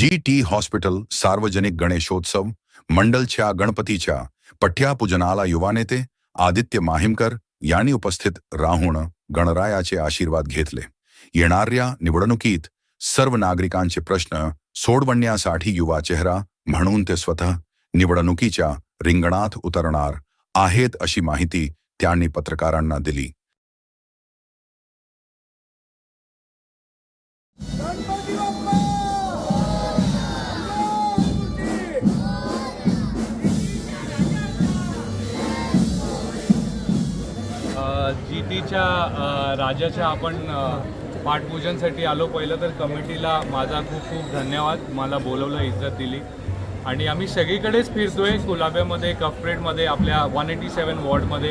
G T hospital सार्वजनिक गणेशोत्सव मंडलच्या गणपतीच्या पठ्यापूजनाला युवा नेते आदित्य माहिमकर यांनी उपस्थित राहून गणरायाचे आशीर्वाद घेतले. येणाऱ्या निवडणुकीत सर्व नागरिकांचे प्रश्न सोडवण्यासाठी युवा चेहरा म्हणून ते स्वतः निवडणुकीच्या रिंगणात उतरणार आहेत अशी माहिती त्यांनी पत्रकारांना दिली. जी टीच्या राजाच्या आपण पाठपूजनसाठी आलो. पहिलं तर कमिटीला माझा खूप खूप धन्यवाद. मला बोलवलं इज्जत दिली. आणि आम्ही सगळीकडेच फिरतोय गुलाब्यामध्ये कपरेटमध्ये आपल्या वन एटी सेवन वॉर्डमध्ये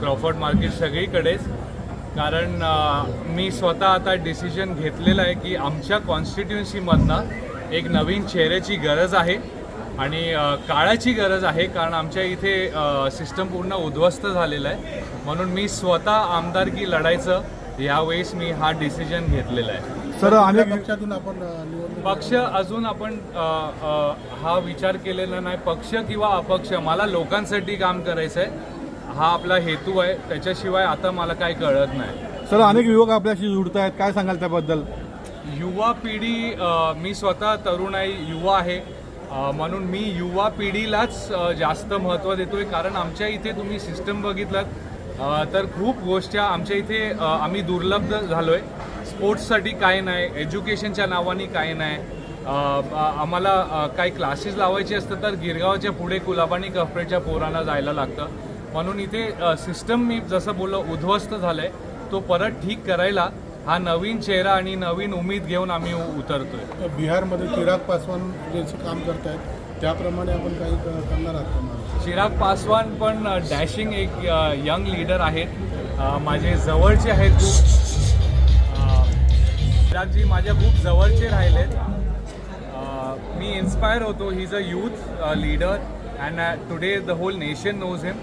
क्रॉफर्ड मार्केट सगळीकडेच. कारण मी स्वतः आता डिसिजन घेतलेलं आहे की आमच्या कॉन्स्टिट्युन्सीमधनं एक नवीन चेहऱ्याची गरज आहे. आणि काळाची गरज आहे कारण आमच्या इथे सिस्टम पूर्ण उद्ध्वस्त झालेलं आहे. म्हणून मी स्वतः आमदारकी लढायचं यावेळेस मी हा डिसिजन घेतलेला आहे. सर अनेक पक्षातून आपण पक्ष अजून आपण हा विचार केलेला नाही. पक्ष किंवा अपक्ष मला लोकांसाठी काम करायचं आहे हा आपला हेतू आहे. त्याच्याशिवाय आता मला काही कळत नाही. सर अनेक युवक आपल्याशी जुडत आहेत. काय सांगाल त्याबद्दल? युवा पिढी मी स्वतः तरुण आहे युवा आहे. म्हणून मी युवा पिढीलाच जास्त महत्त्व देतोय. कारण आमच्या इथे तुम्ही सिस्टम बघितलात. तर खूप गोष्टी आमच्या इथे आम्ही दुर्लभ आहे स्पोर्ट्ससाठी काय नाही एज्युकेशनच्या नावाने काय नाही. आम्हाला काही क्लासेस लावायचे असतात तर गिरगावच्या पुढे कुलाबानी कफरेच्या पोरांना जायला लागतं. म्हणून इथे सिस्टम मी जसं बोललो उद्ध्वस्त झालंय. तो परत ठीक करायला हा नवीन चेहरा आणि नवीन उमेद घेऊन आम्ही उतरतोय. बिहारमध्ये चिराग पासवान जे काम करत आहेत त्याप्रमाणे आपण काही करणार आहोत चिराग पासवान पण डॅशिंग एक यंग लीडर आहेत. माझे जवळचे आहेत खूप. चिरागजी माझ्या खूप जवळचे राहिलेत. मी इन्स्पायर होतो. He is a youth leader and today the whole nation knows him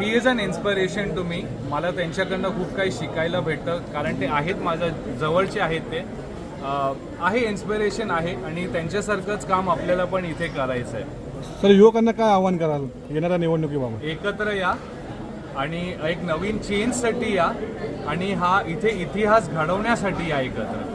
he is an inspiration to me मला त्यांच्याकडनं खूप काही शिकायला भेटतं. कारण ते आहेत माझ्या जवळचे आहेत ते. आहे इन्स्पिरेशन आहे आणि त्यांच्यासारखंच काम आपल्याला पण इथे करायचं आहे सर युवकांना काय आव्हान कराल येणाऱ्या निवडणुकीबाबत? एकत्र या आणि एक नवीन चेंजसाठी या आणि हा इथे इतिहास घडवण्यासाठी या एकत्र.